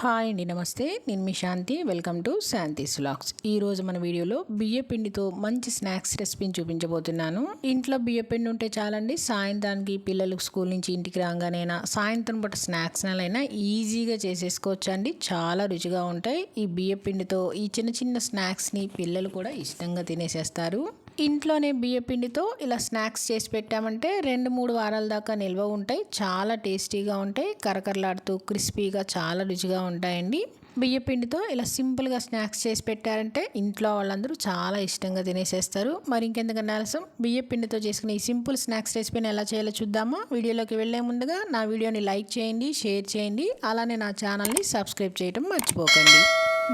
Hi అండి నమస్తే. నేను మీ శాంతి. వెల్కమ్ టు శాంతి స్లాగ్స్ ఈరోజు మన వీడియోలో బియ్య పిండితో మంచి స్నాక్స్ రెసిపీని చూపించబోతున్నాను. ఇంట్లో బియ్య పిండి ఉంటే చాలండి సాయంత్రానికి పిల్లలు స్కూల్ నుంచి ఇంటికి రాగానైనా సాయంత్రం పూట స్నాక్స్ ఈజీగా చేసేసుకోవచ్చు అండి చాలా రుచిగా ఉంటాయి. ఈ బియ్య పిండితో ఈ చిన్న చిన్న స్నాక్స్ని పిల్లలు కూడా ఇష్టంగా తినేసేస్తారు. ఇంట్లోనే బియ్యపిండితో ఇలా స్నాక్స్ చేసి పెట్టామంటే రెండు మూడు వారాల దాకా నిల్వ ఉంటాయి. చాలా టేస్టీగా ఉంటాయి. కరకరలాడుతూ క్రిస్పీగా చాలా రుచిగా ఉంటాయండి. బియ్యపిండితో ఇలా సింపుల్గా స్నాక్స్ చేసి పెట్టారంటే ఇంట్లో వాళ్ళందరూ చాలా ఇష్టంగా తినేసేస్తారు. మరి ఇంకెందుకన్నా ఆలస్యం? బియ్యపిండితో చేసుకుని చేసుకునే ఈ సింపుల్ స్నాక్స్ రెసిపీని ఎలా చేయాలో చూద్దామా? వీడియోలోకి వెళ్ళే ముందుగా నా వీడియోని లైక్ చేయండి షేర్ చేయండి. అలానే నా ఛానల్ని సబ్స్క్రైబ్ చేయడం మర్చిపోకండి.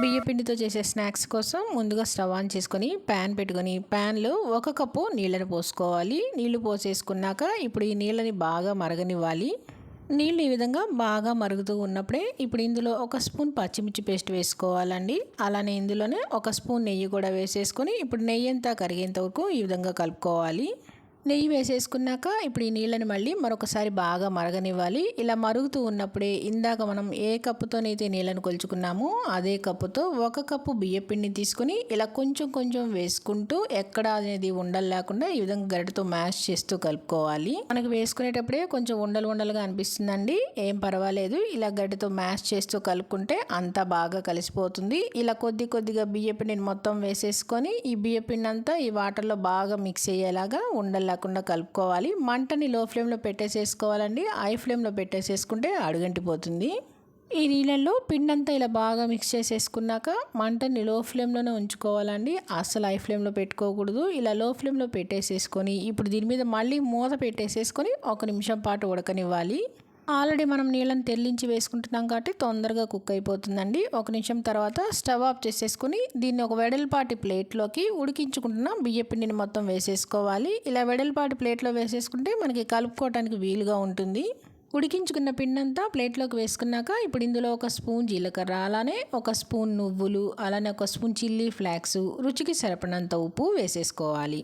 బియ్యపిండితో చేసే స్నాక్స్ కోసం ముందుగా స్టవ్ ఆన్ చేసుకొని ప్యాన్ పెట్టుకొని ప్యాన్లో ఒక కప్పు నీళ్ళని పోసుకోవాలి. నీళ్ళు పోసేసుకున్నాక ఇప్పుడు ఈ నీళ్ళని బాగా మరగనివ్వాలి. నీళ్ళు ఈ విధంగా బాగా మరుగుతూ ఉన్నప్పుడే ఇప్పుడు ఇందులో ఒక స్పూన్ పచ్చిమిర్చి పేస్ట్ వేసుకోవాలండి. అలానే ఇందులోనే ఒక స్పూన్ నెయ్యి కూడా వేసేసుకొని ఇప్పుడు నెయ్యి అంతా కరిగేంత వరకు ఈ విధంగా కలుపుకోవాలి. నెయ్యి వేసేసుకున్నాక ఇప్పుడు ఈ నీళ్ళని మళ్ళీ మరొకసారి బాగా మరగనివ్వాలి. ఇలా మరుగుతూ ఉన్నప్పుడే ఇందాక మనం ఏ కప్పుతోనైతే నీళ్ళని కొలుచుకున్నామో అదే కప్పుతో ఒక కప్పు బియ్యపిండిని తీసుకుని ఇలా కొంచెం కొంచెం వేసుకుంటూ ఎక్కడ అనేది ఉండలు లేకుండా ఈ విధంగా గరిటతో మ్యాష్ చేస్తూ కలుపుకోవాలి. మనకు వేసుకునేటప్పుడే కొంచెం ఉండలు ఉండలుగా అనిపిస్తుందండి. ఏం పర్వాలేదు. ఇలా గడ్డితో మ్యాష్ చేస్తూ కలుపుకుంటే అంతా బాగా కలిసిపోతుంది. ఇలా కొద్ది కొద్దిగా బియ్యపిండిని మొత్తం వేసేసుకొని ఈ బియ్యపిండి అంతా ఈ వాటర్లో బాగా మిక్స్ అయ్యేలాగా ఉండలు లేకుండా కలుపుకోవాలి. మంటని లో ఫ్లేమ్లో పెట్టేసేసుకోవాలండి. హై ఫ్లేమ్లో పెట్టేసేసుకుంటే అడుగంటిపోతుంది. ఈ నీళ్ళల్లో పిండంతా ఇలా బాగా మిక్స్ చేసేసుకున్నాక మంటని లో ఫ్లేమ్లోనే ఉంచుకోవాలండి. అస్సలు హై ఫ్లేమ్లో పెట్టుకోకూడదు. ఇలా లో ఫ్లేమ్లో పెట్టేసేసుకొని ఇప్పుడు దీని మీద మళ్ళీ మూత పెట్టేసేసుకొని ఒక నిమిషం పాటు ఉడకనివ్వాలి. ఆల్రెడీ మనం నీళ్ళని తెల్లించి వేసుకుంటున్నాం కాబట్టి తొందరగా కుక్ అయిపోతుందండి. ఒక నిమిషం తర్వాత స్టవ్ ఆఫ్ చేసేసుకుని దీన్ని ఒక వెడల్పాటి ప్లేట్లోకి ఉడికించుకుంటున్న బియ్య పిండిని మొత్తం వేసేసుకోవాలి. ఇలా వెడల్పాటి ప్లేట్లో వేసేసుకుంటే మనకి కలుపుకోవడానికి వీలుగా ఉంటుంది. ఉడికించుకున్న పిండంతా ప్లేట్లోకి వేసుకున్నాక ఇప్పుడు ఇందులో ఒక స్పూన్ జీలకర్ర అలానే ఒక స్పూన్ నువ్వులు అలానే ఒక స్పూన్ చిల్లీ ఫ్లాక్స్ రుచికి సరిపడినంత ఉప్పు వేసేసుకోవాలి.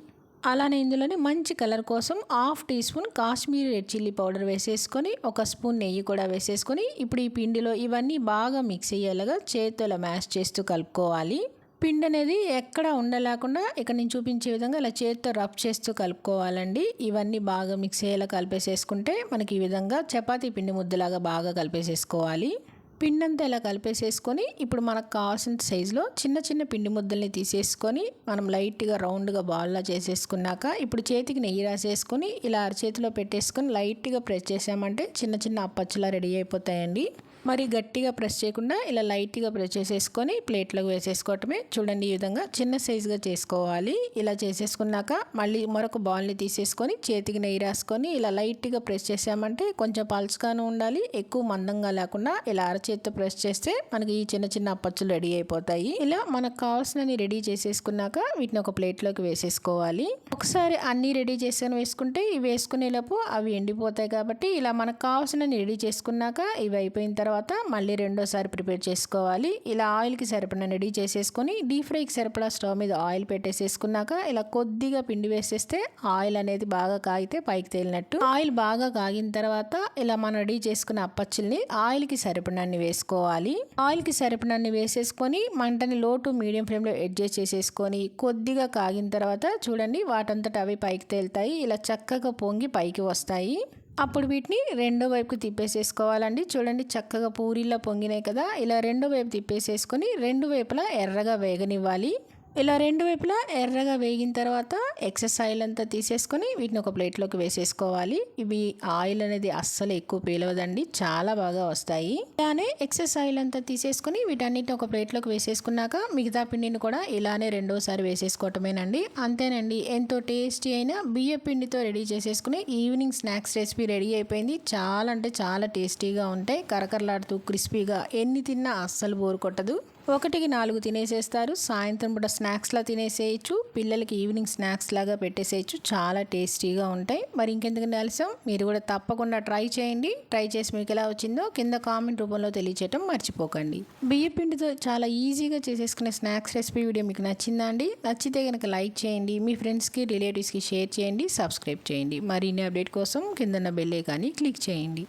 అలానే ఇందులోనే మంచి కలర్ కోసం half teaspoon Kashmiri red chilli powder వేసేసుకొని ఒక స్పూన్ నెయ్యి కూడా వేసేసుకొని ఇప్పుడు ఈ పిండిలో ఇవన్నీ బాగా మిక్స్ అయ్యేలాగా చేతిలో మ్యాష్ చేస్తూ కలుపుకోవాలి. పిండి అనేది ఎక్కడ ఉండలేకుండా ఇక్కడ నేను చూపించే విధంగా ఇలా చేతితో రబ్ చేస్తూ కలుపుకోవాలండి. ఇవన్నీ బాగా మిక్స్ అయ్యేలా కలిపేసేసుకుంటే మనకి ఈ విధంగా చపాతీ పిండి ముద్దలాగా బాగా కలిపేసేసుకోవాలి. పిండంతా ఇలా కలిపేసేసుకొని ఇప్పుడు మనకు కావాల్సిన సైజులో చిన్న చిన్న పిండి ముద్దల్ని తీసేసుకొని మనం లైట్గా రౌండ్గా బాల్లా చేసేసుకున్నాక ఇప్పుడు చేతికి నెయ్యి రాసేసుకొని ఇలా అరచేతిలో పెట్టేసుకొని లైట్గా ప్రెస్ చేసామంటే చిన్న చిన్న అప్పచ్చులా రెడీ అయిపోతాయండి. మరి గట్టిగా ప్రెస్ చేయకుండా ఇలా లైట్గా ప్రెస్ చేసేసుకొని ప్లేట్లోకి వేసేసుకోవటమే చూడండి ఈ విధంగా చిన్న సైజుగా చేసుకోవాలి. ఇలా చేసేసుకున్నాక మళ్ళీ మరొక బాల్ని తీసేసుకొని చేతికి నెయ్యి రాసుకొని ఇలా లైట్గా ప్రెస్ చేసామంటే కొంచెం పల్చగాను ఉండాలి. ఎక్కువ మందంగా లేకుండా ఇలా అరచేతితో ప్రెస్ చేస్తే మనకి ఈ చిన్న చిన్న అప్పచ్చులు రెడీ అయిపోతాయి. ఇలా మనకు కావాల్సినవి రెడీ చేసేసుకున్నాక వీటిని ఒక ప్లేట్లోకి వేసేసుకోవాలి. ఒకసారి అన్నీ రెడీ చేసుకొని వేసుకుంటే ఇవి వేసుకునేలోపు అవి ఎండిపోతాయి కాబట్టి ఇలా మనకు కావాల్సినవి రెడీ చేసుకున్నాక ఇవి అయిపోయిన తర్వాత తర్వాత మళ్ళీ రెండోసారి ప్రిపేర్ చేసుకోవాలి. ఇలా ఆయిల్కి సరిపడిన రెడీ చేసేసుకొని డీప్ ఫ్రైకి సరిపడా స్టవ్ మీద ఆయిల్ పెట్టేసేసుకున్నాక ఇలా కొద్దిగా పిండి వేసేస్తే ఆయిల్ అనేది బాగా కాగితే పైకి తేలినట్టు. ఆయిల్ బాగా కాగిన తర్వాత ఇలా మనం రెడీ చేసుకున్న అప్పచ్చుల్ని ఆయిల్కి సరిపడినన్ని వేసుకోవాలి. ఆయిల్కి సరిపడినన్ని వేసేసుకొని మంటని లో టు మీడియం ఫ్లేమ్లో అడ్జస్ట్ చేసేసుకొని కొద్దిగా కాగిన తర్వాత చూడండి వాటంతట అవి పైకి తేలుతాయి. ఇలా చక్కగా పొంగి పైకి వస్తాయి. అప్పుడు వీటిని రెండో వైపుకి తిప్పేసేసుకోవాలండి. చూడండి చక్కగా పూరిలా పొంగినాయి కదా. ఇలా రెండో వైపు తిప్పేసేసుకొని రెండు వైపులా ఎర్రగా వేగనివ్వాలి. ఇలా రెండు వైపులా ఎర్రగా వేగిన తర్వాత ఎక్సెస్ ఆయిల్ అంతా తీసేసుకొని వీటిని ఒక ప్లేట్లోకి వేసేసుకోవాలి. ఇవి ఆయిల్ అనేది అస్సలు ఎక్కువ పీలవదండి. చాలా బాగా వస్తాయి. ఇలానే ఎక్సెస్ ఆయిల్ అంతా తీసేసుకొని వీటన్నిటిని ఒక ప్లేట్లోకి వేసేసుకున్నాక మిగతా పిండిని కూడా ఇలానే రెండోసారి వేసేసుకోవటమేనండి. అంతేనండి. ఎంతో టేస్టీ అయిన బియ్య పిండితో రెడీ చేసేసుకుని ఈవినింగ్ స్నాక్స్ రెసిపీ రెడీ అయిపోయింది. చాలా అంటే చాలా టేస్టీగా ఉంటాయి. కరకరలాడుతూ క్రిస్పీగా ఎన్ని తిన్నా అస్సలు బోరు కొట్టదు. ఒకటికి నాలుగు తినేసేస్తారు. సాయంత్రం పూట స్నాక్స్లా తినేసేయచ్చు. పిల్లలకి ఈవినింగ్ స్నాక్స్ లాగా పెట్టేసేయచ్చు. చాలా టేస్టీగా ఉంటాయి. మరి ఇంకెందుకు ఆలస్యం? మీరు కూడా తప్పకుండా ట్రై చేయండి. ట్రై చేసి మీకు ఎలా వచ్చిందో కింద కామెంట్ రూపంలో తెలియచేయటం మర్చిపోకండి. బియ్య పిండితో చాలా ఈజీగా చేసేసుకునే స్నాక్స్ రెసిపీ వీడియో మీకు నచ్చిందా అండి? నచ్చితే కనుక లైక్ చేయండి. మీ ఫ్రెండ్స్కి రిలేటివ్స్కి షేర్ చేయండి. సబ్స్క్రైబ్ చేయండి. మరిన్ని అప్డేట్ కోసం కిందన్న బెల్లే కానీ క్లిక్ చేయండి.